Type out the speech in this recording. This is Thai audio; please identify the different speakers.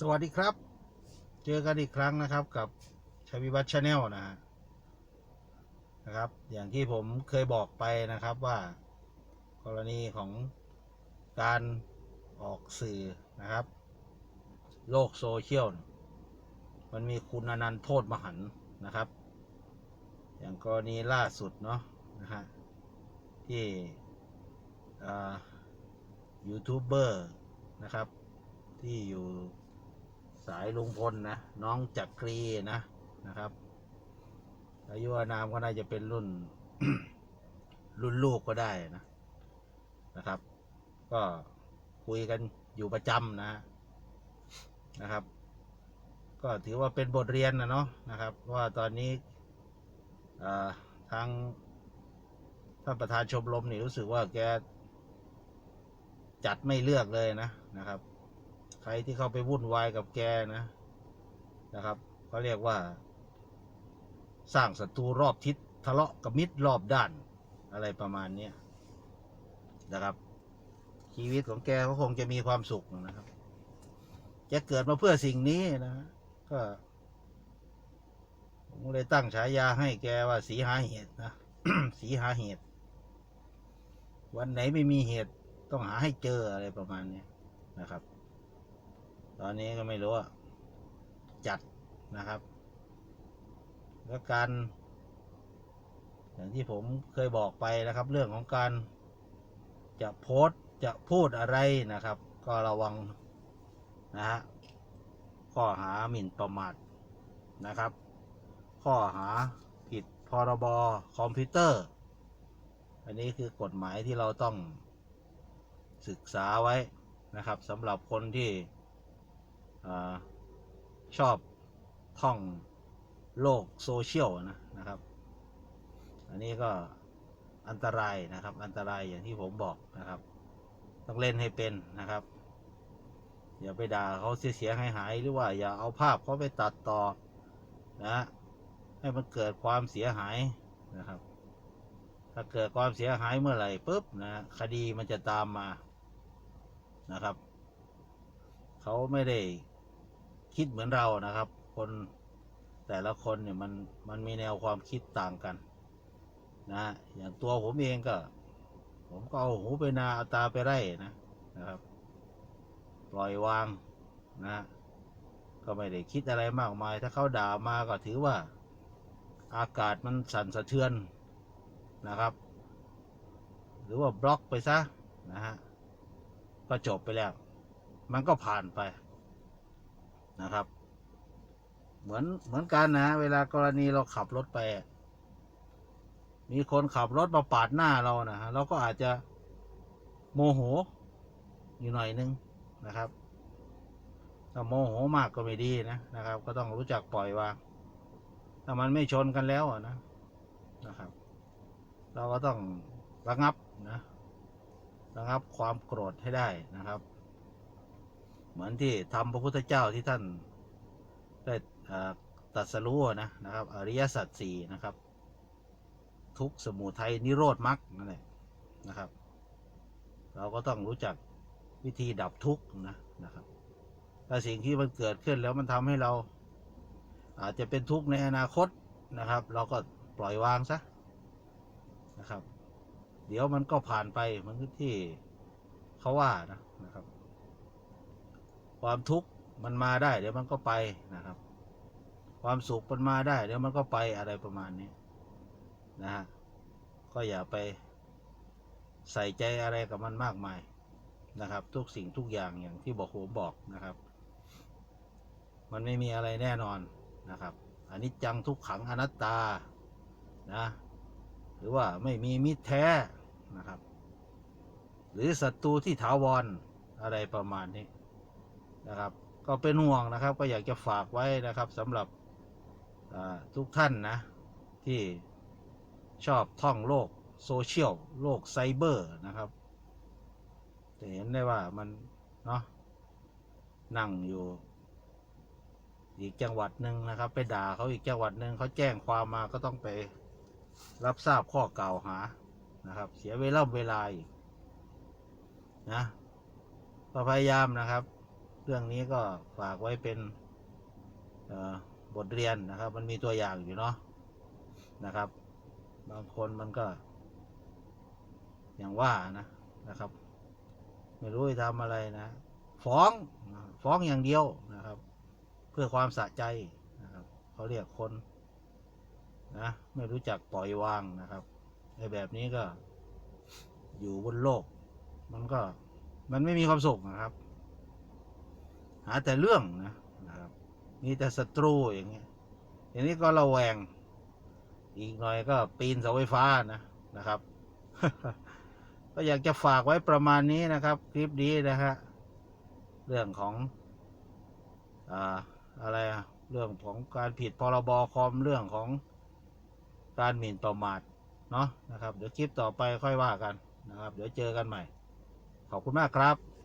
Speaker 1: สวัสดีครับ เจอกันอีกครั้งนะครับกับชาวิวัฒน์ชาแนลนะฮะนะครับ อย่างที่ผมเคยบอกไปนะครับว่า กรณีของการออกสื่อนะครับ โลกโซเชียล มันมีคุณอนันต์โทษมหันนะครับ อย่างกรณีล่าสุดเนาะนะฮะที่ยูทูบเบอร์นะครับ ที่อยู่ สายลุงพลนะ น้องจักรีนะนะครับ อายุอานามก็น่าจะเป็นรุ่น รุ่นลูกก็ได้นะนะครับ ก็คุยกันอยู่ประจำนะนะครับ ก็ถือว่าเป็นบทเรียนนะเนาะนะครับ ว่าตอนนี้ทางท่านประธานชมรมนี่รู้สึกว่าแกจัดไม่เลือกเลยนะนะครับ ใครที่เข้าไปวุ่นวายกับแกนะนะครับเขาเรียกว่า สร้างศัตรูรอบทิศทะเลาะกับมิตรรอบด้านอะไรประมาณนี้นะครับ ชีวิตของแกก็คงจะมีความสุขนะครับแกเกิดมาเพื่อสิ่งนี้นะก็ผมเลยตั้งฉายาให้แกว่าสีหาเหตุนะสีหาเหตุ วันไหนไม่มีเหตุต้องหาให้เจออะไรประมาณนี้นะครับ อนนี้ก็ไม่รู้จัดนะครับ แล้วการอย่างที่ผมเคยบอกไปนะครับ เรื่องของการจะโพสต์จะพูดอะไรนะครับ ก็ระวังนะฮะข้อหาหมิ่นประมาทนะครับ ข้อหาผิดพรบคอมพิวเตอร์ อันนี้คือกฎหมายที่เราต้องศึกษาไว้นะครับสำหรับคนที่ อชอบท่องโลกโซเชียลนะนะครับ อันนี้ก็อันตรายนะครับ อันตรายอย่างที่ผมบอกนะครับ ต้องเล่นให้เป็นนะครับ อย่าไปด่าเขาเสียหายหายหรือว่าอย่าเอาภาพเขาไปตัดต่อนะ ให้มันเกิดความเสียหายนะครับ ถ้าเกิดความเสียหายเมื่อไหร่ปุ๊บนะคดีมันจะตามมานะครับ เขาไม่ได้ คิดเหมือนเรานะครับ คนแต่ละคนเนี่ยมันมันมีแนวความคิดต่างกัน นะอย่างตัวผมเองก็ ผมก็เอาหูไปนาเอาตาไปไร่นะนะครับ ปล่อยวางนะ ก็ไม่ได้คิดอะไรมากมาย ถ้าเขาด่ามาก็ถือว่า อากาศมันสั่นสะเทือนนะครับ หรือว่าบล็อกไปซะนะฮะก็จบไปแล้ว มันก็ผ่านไป นะครับ เหมือนเหมือนกันนะ เวลากรณีเราขับรถไป มีคนขับรถมาปาดหน้าเรานะฮะเราก็อาจจะโมโหอยู่หน่อยนึงนะครับถ้าโมโหมากก็ไม่ดีนะนะครับ ก็ต้องรู้จักปล่อยวางถ้ามันไม่ชนกันแล้วนะนะครับ เราก็ต้องระงับนะระงับความโกรธให้ได้นะครับ เหมือนที่ทำพระพุทธเจ้าที่ท่านได้ตรัสรู้นะนะครับ อริยสัจสี่นะครับ ทุกสมุทัยนิโรธมรรคนั่นแหละนะครับ เราก็ต้องรู้จักวิธีดับทุกข์นะนะครับถ้าสิ่งที่มันเกิดขึ้นแล้วมันทำให้เรา อาจจะเป็นทุกข์ในอนาคตนะครับ เราก็ปล่อยวางซะนะครับ เดี๋ยวมันก็ผ่านไปเหมือนที่เขาว่านะนะครับ ความทุกข์มันมาได้ เดี๋ยวมันก็ไปนะครับ ความสุขมันมาได้ เดี๋ยวมันก็ไปอะไรประมาณนี้นะฮะก็อย่าไปใส่ใจอะไรกับมันมากมายนะครับ ทุกสิ่งทุกอย่างอย่างที่บอกผมบอกนะครับ มันไม่มีอะไรแน่นอนนะครับอันนี้จังทุกขังอนัตตานะหรือว่าไม่มีมิตรแท้นะครับ หรือศัตรูที่ถาวรอะไรประมาณนี้ นะครับ ก็เป็นห่วงนะครับ ก็อยากจะฝากไว้นะครับสำหรับทุกท่านนะ ที่ชอบท่องโลกโซเชียลโลกไซเบอร์นะครับจะเห็นได้ว่ามัน เนาะนั่งอยู่ อีกจังหวัดหนึ่งนะครับ ไปด่าเขาอีกจังหวัดหนึ่งเขาแจ้งความมาก็ต้องไปรับทราบข้อกล่าวหานะครับ เสียเวลาเวลาอีกนะก็พยายามนะครับ เรื่องนี้ก็ฝากไว้เป็นบทเรียนนะครับ มันมีตัวอย่างอยู่เนาะนะครับ บางคนมันก็ อย่างว่านะนะครับ ไม่รู้จะทำอะไรนะ ฟ้องฟ้องอย่างเดียวนะครับ เพื่อความสะใจนะครับเขาเรียกคนนะไม่รู้จักปล่อยวางนะครับในแบบนี้ก็อยู่บนโลก มันก็มันไม่มีความสุขนะครับ หาแต่เรื่องนะนะครับมีแต่ศัตรูอย่างเงี้ยอย่างนี้ก็ระแวง อีกหน่อยก็ปีนเสาไฟฟ้านะนะครับ ก็อยากจะฝากไว้ประมาณนี้นะครับ คลิปนี้นะฮะเรื่องของอ่าอะไรอะเรื่องของการผิดพรบคอมเรื่องของการหมิ่นประมาทเนาะนะครับ เดี๋ยวคลิปต่อไปค่อยว่ากันนะครับ เดี๋ยวเจอกันใหม่ ขอบคุณมากครับ